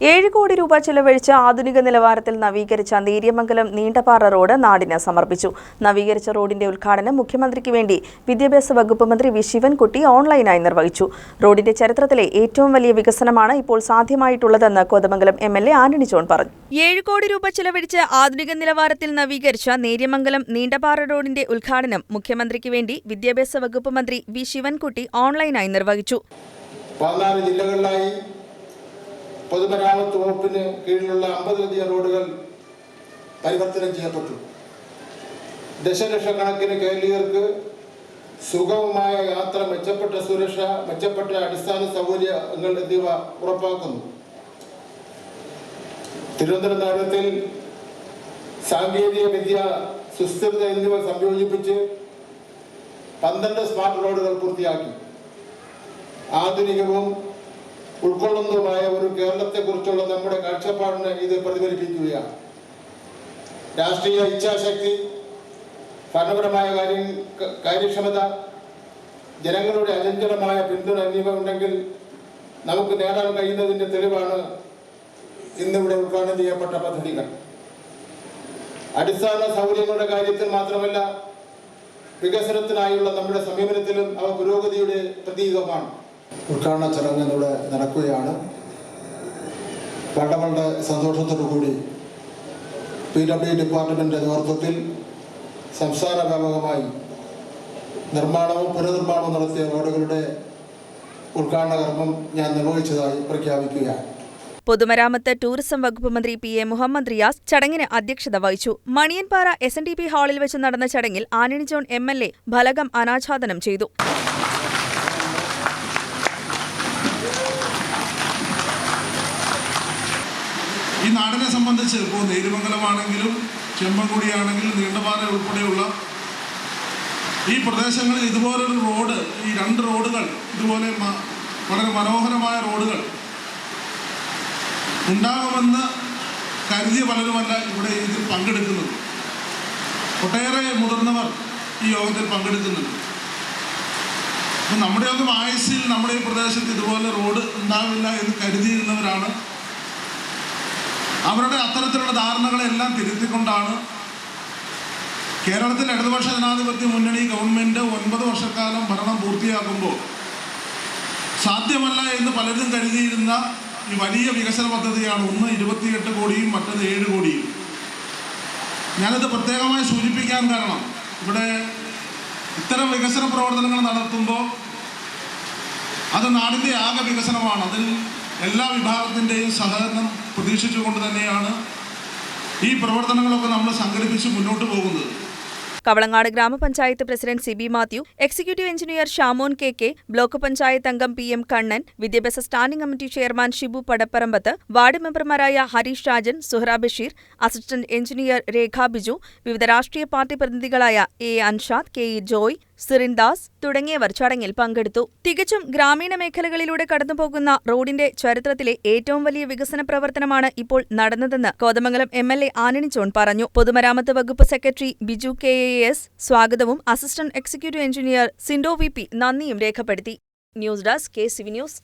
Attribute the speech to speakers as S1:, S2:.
S1: ഏഴ് കോടി രൂപ ചെലവഴിച്ച് ആധുനിക നിലവാരത്തിൽ നവീകരിച്ച നേര്യമംഗലം നീണ്ടപാറ റോഡ് നാടിന് സമർപ്പിച്ചു. നവീകരിച്ച റോഡിന്റെ ഉദ്ഘാടനം മുഖ്യമന്ത്രിക്ക് വേണ്ടി വിദ്യാഭ്യാസ വകുപ്പ് മന്ത്രി വി. ശിവൻകുട്ടി ഓൺലൈനായി നിർവഹിച്ചു. റോഡിന്റെ ചരിത്രത്തിലെ ഏറ്റവും വലിയ വികസനമാണ് ഇപ്പോൾ സാധ്യമായിട്ടുള്ളതെന്ന് Kothamangalam M. L. A Antony John പറഞ്ഞു. ഏഴ് കോടി രൂപ ചെലവഴിച്ച് ആധുനിക നിലവാരത്തിൽ നവീകരിച്ച നേര്യമംഗലം നീണ്ടപാറ റോഡിന്റെ ഉദ്ഘാടനം മുഖ്യമന്ത്രിക്ക് വേണ്ടി വിദ്യാഭ്യാസ വകുപ്പ് മന്ത്രി വി. ശിവൻകുട്ടി ഓൺലൈനായി നിർവഹിച്ചു.
S2: ജില്ലകളിലായി പൊതുമരാമത്ത് വകുപ്പിന് കീഴിലുള്ള അമ്പതിലധികം റോഡുകൾ പരിവർത്തനം ചെയ്യപ്പെട്ടു. ദശലക്ഷക്കണക്കിന് കേരളീയർക്ക് സുഗമമായ യാത്ര മെച്ചപ്പെട്ട സുരക്ഷ മെച്ചപ്പെട്ട അടിസ്ഥാന സൗകര്യങ്ങൾ എന്നിവ ഉറപ്പാക്കുന്നു. തിരുവനന്തപുരം നഗരത്തിൽ സാങ്കേതിക വിദ്യ സുസ്ഥിരത എന്നിവ സംയോജിപ്പിച്ച് പന്ത്രണ്ട് സ്മാർട്ട് റോഡുകൾ പൂർത്തിയാക്കി. ആധുനികവും ഉൾക്കൊള്ളുന്നതുമായ ഒരു കേരളത്തെക്കുറിച്ചുള്ള നമ്മുടെ കാഴ്ചപ്പാടിനെ ഇത് പ്രതിഫലിപ്പിക്കുകയാണ്. രാഷ്ട്രീയ ഇച്ഛാശക്തി ഭരണപരമായ കാര്യ കാര്യക്ഷമത ജനങ്ങളുടെ അചഞ്ചലമായ പിന്തുണ എന്നിവ ഉണ്ടെങ്കിൽ നമുക്ക് നേടാൻ കഴിയുന്നതിന്റെ തെളിവാണ് ഇന്നിവിടെ ഉദ്ഘാടനം ചെയ്യപ്പെട്ട പദ്ധതികൾ. അടിസ്ഥാന സൗകര്യങ്ങളുടെ കാര്യത്തിൽ മാത്രമല്ല വികസനത്തിനായുള്ള നമ്മുടെ സമീപനത്തിലും അവ പുരോഗതിയുടെ പ്രതീകമാണ്. ഉദ്ഘാടന ചടങ്ങ് ഇവിടെ നടക്കുകയാണ്. വളരെ സന്തോഷത്തോടു കൂടി പി ഡബ്ല്യു ഡിപ്പാർട്ട്മെന്റ് നേതൃത്വത്തിൽ സംസ്ഥാന വ്യാപകമായി നിർമ്മാണവും പുനർനിർമ്മാണവും നടത്തിയ റോഡുകളുടെ ഉദ്ഘാടന കർമ്മം ഞാൻ നിർവഹിച്ചതായി പ്രഖ്യാപിക്കുകയാണ്.
S1: പൊതുമരാമത്ത് ടൂറിസം വകുപ്പ് മന്ത്രി പി എ മുഹമ്മദ് റിയാസ് ചടങ്ങിന് അധ്യക്ഷത വഹിച്ചു. Maniyanpara S N D P ഹാളിൽ വെച്ച് നടന്ന ചടങ്ങിൽ Antony John M L A ഫലകം അനാച്ഛാദനം ചെയ്തു.
S3: ഈ നാടിനെ സംബന്ധിച്ച് ഇപ്പോൾ നേരുമംഗലമാണെങ്കിലും ചെമ്പൻകുടിയാണെങ്കിലും നീണ്ടപാറ ഉൾപ്പെടെയുള്ള ഈ പ്രദേശങ്ങളിൽ ഇതുപോലൊരു റോഡ് ഈ രണ്ട് റോഡുകൾ ഇതുപോലെ വളരെ മനോഹരമായ റോഡുകൾ ഉണ്ടാകുമെന്ന് കരുതിയ പലരുമല്ല ഇവിടെ ഇതിൽ പങ്കെടുക്കുന്നത്. ഒട്ടേറെ മുതിർന്നവർ ഈ യോഗത്തിൽ പങ്കെടുക്കുന്നുണ്ട്. അപ്പം നമ്മുടെയൊക്കെ ആയുസ്സിൽ നമ്മുടെ ഈ പ്രദേശത്ത് ഇതുപോലെ റോഡ് ഉണ്ടാവില്ല എന്ന് കരുതിയിരുന്നവരാണ് അവരുടെ അത്തരത്തിലുള്ള ധാരണകളെല്ലാം തിരുത്തിക്കൊണ്ടാണ് കേരളത്തിൽ ഇടതുപക്ഷ ജനാധിപത്യ മുന്നണി ഗവൺമെന്റ് ഒൻപത് വർഷക്കാലം ഭരണം പൂർത്തിയാക്കുമ്പോൾ സാധ്യമല്ല എന്ന് പലരും കരുതിയിരുന്ന ഈ വലിയ വികസന പദ്ധതിയാണ് ഒന്ന് ഇരുപത്തിയെട്ട് കോടിയും മറ്റത് ഏഴ് കോടിയും. ഞാനത് പ്രത്യേകമായി സൂചിപ്പിക്കാൻ കാരണം ഇവിടെ ഇത്തരം വികസന പ്രവർത്തനങ്ങൾ നടത്തുമ്പോൾ അത് നാടിന്റെ ആകെ വികസനമാണ്. അതിൽ എല്ലാ വിഭാഗത്തിന്റെയും സഹകരണം പ്രതീക്ഷിച്ചുകൊണ്ട് തന്നെയാണ് ഈ പ്രവർത്തനങ്ങളൊക്കെ നമ്മൾ സംഘടിപ്പിച്ച് മുന്നോട്ട് പോകുന്നത്.
S1: കവളങ്ങാട് ഗ്രാമപഞ്ചായത്ത് president C B Mathew executive engineer Shamon K K block panchayat അംഗം പി എം കണ്ണൻ വിദ്യാഭ്യാസ standing committee chairman Shibu Padaparambath ward മെമ്പർമാരായ ഹരീഷ് രാജൻ സുഹ്ര ബഷീർ അസിസ്റ്റന്റ് എഞ്ചിനീയർ രേഖാ ബിജു വിവിധ രാഷ്ട്രീയ party പ്രതിനിധികളായ A Anshad K E Joy Sirin Das തുടങ്ങിയവർ ചടങ്ങിൽ പങ്കെടുത്തു. തികച്ചും ഗ്രാമീണ മേഖലകളിലൂടെ കടന്നുപോകുന്ന റോഡിന്റെ ചരിത്രത്തിലെ ഏറ്റവും വലിയ വികസന പ്രവർത്തനമാണ് ഇപ്പോൾ നടന്നതെന്ന് കോതമംഗലം എം എൽ എ ആനണി ജോൺ പറഞ്ഞു. പൊതുമരാമത്ത് വകുപ്പ് secretary Biju K A S സ്വാഗതവും assistant executive engineer Sindo V P നന്ദിയും രേഖപ്പെടുത്തി. News desk K CV news.